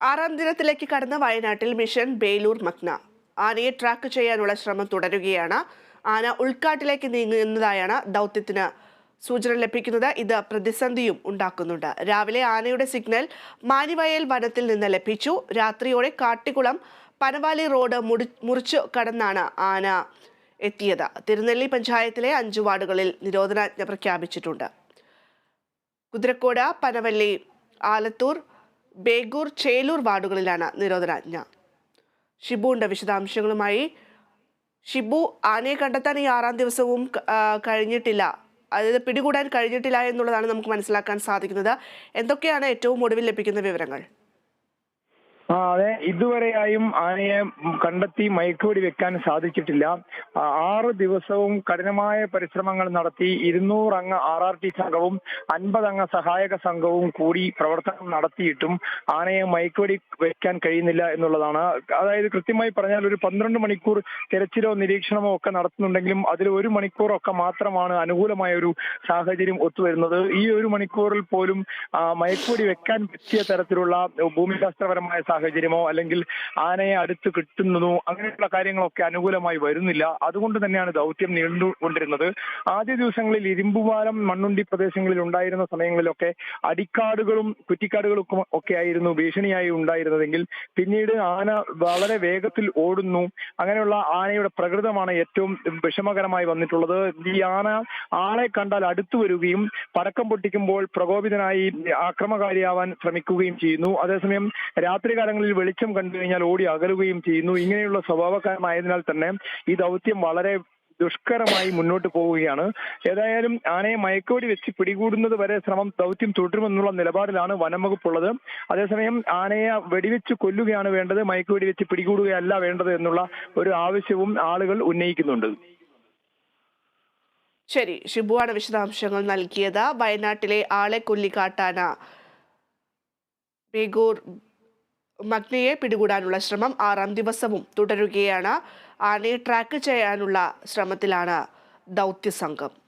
ആറാം ദിനത്തിലേക്ക് കടന്ന വയനാട്ടിൽ മിഷൻ ബേലൂർ മഗ്ന. ആനയെ ട്രാക്ക് ചെയ്യാനുള്ള ശ്രമം തുടരുകയാണ്. ആന ഉൾക്കാട്ടിലേക്ക് നീങ്ങുന്നതായാണ് ദൗത്യത്തിന് സൂചന ലഭിക്കുന്നത്. ഇത് പ്രതിസന്ധിയും ഉണ്ടാക്കുന്നുണ്ട്. രാവിലെ ആനയുടെ സിഗ്നൽ മാനിവയൽ വനത്തിൽ നിന്ന് ലഭിച്ചു. രാത്രിയോടെ കാട്ടിക്കുളം പനവാലി റോഡ് മുടി മുറിച്ചു കടന്നാണ് ആന എത്തിയത്. തിരുനെല്ലി പഞ്ചായത്തിലെ അഞ്ച് വാർഡുകളിൽ നിരോധനാജ്ഞ പ്രഖ്യാപിച്ചിട്ടുണ്ട്. കുതിരക്കോട് പനവല്ലി ആലത്തൂർ ബേഗൂർ ചേലൂർ വാർഡുകളിലാണ് നിരോധനാജ്ഞ. ഷിബുണ്ട് വിശദാംശങ്ങളുമായി ഷിബു ആനയെ കണ്ടെത്താൻ ഈ ആറാം ദിവസവും കഴിഞ്ഞിട്ടില്ല. അതായത് പിടികൂടാൻ കഴിഞ്ഞിട്ടില്ല എന്നുള്ളതാണ് നമുക്ക് മനസ്സിലാക്കാൻ സാധിക്കുന്നത്. എന്തൊക്കെയാണ് ഏറ്റവും ഒടുവിൽ ലഭിക്കുന്ന വിവരങ്ങൾ? ആ അതെ. ഇതുവരെയായും ആനയെ കണ്ടെത്തി മയക്കുവെടി വെക്കാൻ സാധിച്ചിട്ടില്ല. ആറ് ദിവസവും കഠിനമായ പരിശ്രമങ്ങൾ നടത്തി ഇരുന്നൂറംഗ ആർ ആർ ടി സംഘവും അൻപതംഗ സഹായക സംഘവും കൂടി പ്രവർത്തനം നടത്തിയിട്ടും ആനയെ മയക്കുവെടി വെക്കാൻ കഴിയുന്നില്ല എന്നുള്ളതാണ്. അതായത് കൃത്യമായി പറഞ്ഞാൽ ഒരു പന്ത്രണ്ട് മണിക്കൂർ തിരച്ചിലോ നിരീക്ഷണമോ ഒക്കെ നടത്തുന്നുണ്ടെങ്കിലും അതിൽ ഒരു മണിക്കൂറൊക്കെ മാത്രമാണ് അനുകൂലമായ ഒരു സാഹചര്യം ഒത്തുവരുന്നത്. ഈ ഒരു മണിക്കൂറിൽ പോലും മയക്കുവെടി വെക്കാൻ പറ്റിയ തരത്തിലുള്ള ഭൂമിശാസ്ത്രപരമായ സാഹചര്യമോ അല്ലെങ്കിൽ ആനയെ അടുത്ത് കിട്ടുന്നതോ അങ്ങനെയുള്ള കാര്യങ്ങളൊക്കെ അനുകൂലമായി വരുന്നില്ല. അതുകൊണ്ട് തന്നെയാണ് ദൗത്യം നീണ്ടുകൊണ്ടിരുന്നത്. ആദ്യ ദിവസങ്ങളിൽ ഇരുമ്പുപാലം മണ്ണുണ്ടി പ്രദേശങ്ങളിൽ ഉണ്ടായിരുന്ന സമയങ്ങളിലൊക്കെ അടിക്കാടുകളും കുറ്റിക്കാടുകളും ഒക്കെ- ആയിരുന്നു ഭീഷണിയായി ഉണ്ടായിരുന്നതെങ്കിൽ പിന്നീട് ആന വളരെ വേഗത്തിൽ ഓടുന്നു. അങ്ങനെയുള്ള ആനയുടെ പ്രകൃതമാണ് ഏറ്റവും വിഷമകരമായി വന്നിട്ടുള്ളത്. ഈ ആന ആളെ കണ്ടാൽ അടുത്തു വരികയും പടക്കം പൊട്ടിക്കുമ്പോൾ പ്രകോപിതനായി ആക്രമകാരിയാവാൻ ശ്രമിക്കുകയും ചെയ്യുന്നു. അതേസമയം രാത്രികാലങ്ങളിൽ വെളിച്ചം കണ്ടു കഴിഞ്ഞാൽ ഓടി അകലുകയും ചെയ്യുന്നു. ഇങ്ങനെയുള്ള സ്വഭാവക്കാരമായതിനാൽ തന്നെ ഈ ദൗത്യം വളരെ ദുഷ്കരമായി മുന്നോട്ട് പോവുകയാണ്. ഏതായാലും ആനയെ മയക്കോടി വെച്ച് പിടികൂടുന്നത് വരെ ശ്രമം ദൗത്യം തുടരുമെന്നുള്ള നിലപാടിലാണ് വനംവകുപ്പുള്ളത്. അതേസമയം ആനയെ വെടിവെച്ച് കൊല്ലുകയാണ് വേണ്ടത് മയക്കുവെടി വെച്ച് പിടികൂടുകയല്ല വേണ്ടത് എന്നുള്ള ഒരു ആവശ്യവും ആളുകൾ ഉന്നയിക്കുന്നുണ്ട്. ശരി ഷിബുവാണ് വിശദാംശങ്ങൾ നൽകിയത്. വയനാട്ടിലെ ആളെ കൊല്ലിക്കാട്ടാന. ബേഗൂർ മഗ്നയെ പിടികൂടാനുള്ള ശ്രമം ആറാം ദിവസവും തുടരുകയാണ്. ആനയെ ട്രാക്ക് ചെയ്യാനുള്ള ശ്രമത്തിലാണ് ദൗത്യസംഘം.